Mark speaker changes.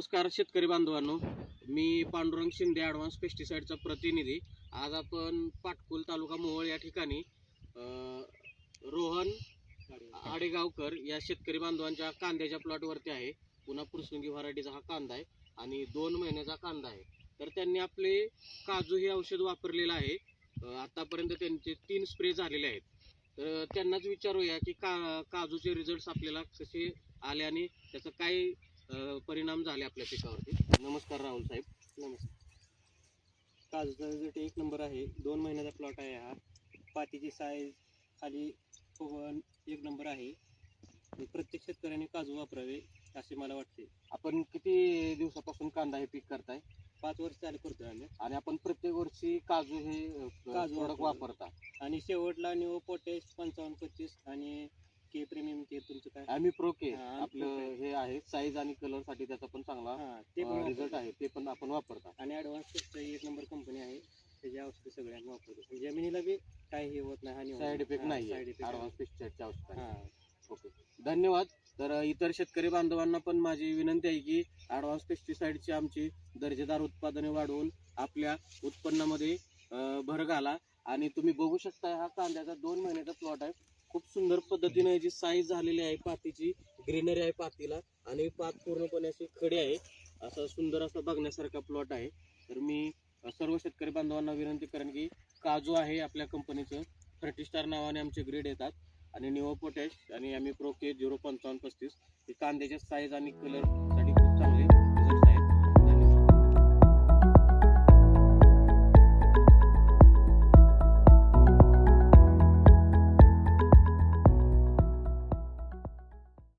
Speaker 1: नमस्कार शेतकरी बांधवांनो. मी पांडुरंग शिंदे ॲडव्हान्स पेस्टिसाईडचा प्रतिनिधी. आज आपण पाटकुल तालुका मोहोळ या ठिकाणी रोहन आडेगावकर या शेतकरी बांधवांच्या कांद्याच्या प्लॉटवरती आहे. पुन्हा पुरसुंगी व्हरायटीचा हा कांदा आहे आणि दोन महिन्याचा कांदा आहे. तर त्यांनी आपले काजू हे औषध वापरलेलं आहे. आतापर्यंत त्यांचे तीन स्प्रे झालेले आहेत. तर त्यांनाच विचारूया की का काजूचे रिझल्ट्स आपल्याला कसे आले आणि त्याचं काय परिणाम झाले आपल्या पिकावरती. नमस्कार राहुल साहेब.
Speaker 2: नमस्कार. काजूचा रिझल्ट एक नंबर आहे. दोन महिन्याचा प्लॉट आहे हा. पातीची साईज खाली एक नंबर आहे. प्रत्येक शेतकऱ्याने काजू वापरावे असे मला वाटते.
Speaker 1: आपण किती दिवसापासून कांदा हे पीक करताय?
Speaker 2: पाच वर्ष चालू करतोय आम्ही.
Speaker 1: आणि आपण प्रत्येक वर्षी काजू हे
Speaker 2: काजू. वापरता. आणि शेवटला निओ पोटॅश पंचावन्न पच्चीस आणि के प्रीमियम ते तुमचं काय?
Speaker 1: आम्ही
Speaker 2: हा, आम्ही
Speaker 1: आपलं. हे आहे साईज आणि कलरसाठी त्याचा पण चांगला
Speaker 2: हा ते पण
Speaker 1: रिझल्ट
Speaker 2: वापरतो.
Speaker 1: आहे ते पण आपण वापरता
Speaker 2: आणि ॲडव्हान्स पेस्ट एक नंबर कंपनी आहे त्याची औषधं सगळे आम्ही वापरतो. म्हणजे जमिनीला बी काही हे होत नाही हानी होत
Speaker 1: साईड इफेक्ट नाही. ऍडव्हान्स
Speaker 2: हा
Speaker 1: ओके धन्यवाद. तर अ, इतर शेतकरी बांधवांना पण माझी विनंती आहे की ॲडव्हान्स पेस्टिसाईडची आमची दर्जेदार उत्पादने वाढवून आपल्या उत्पन्नामध्ये अ, भर घाला. आणि तुम्ही बघू शकता हा कांद्याचा दोन महिन्याचा प्लॉट आहे. खूप सुंदर पद्धतीने याची साईज झालेली आहे पातीची ग्रीनरी आहे पातीला आणि पात पूर्णपणे अशी खडी आहे. असा सुंदर असा बघण्यासारखा प्लॉट आहे. तर मी सर्व शेतकरी बांधवांना विनंती करेन की काजू आहे आपल्या कंपनीचं थर्टी स्टार नावाने आमचे ग्रेड येतात. आणि निओ पोटॅश आणि आम्ही प्रोके झिरो पंचावन्न पस्तीस. हे कांद्याच्या साईज आणि कलरसाठी खूप चांगले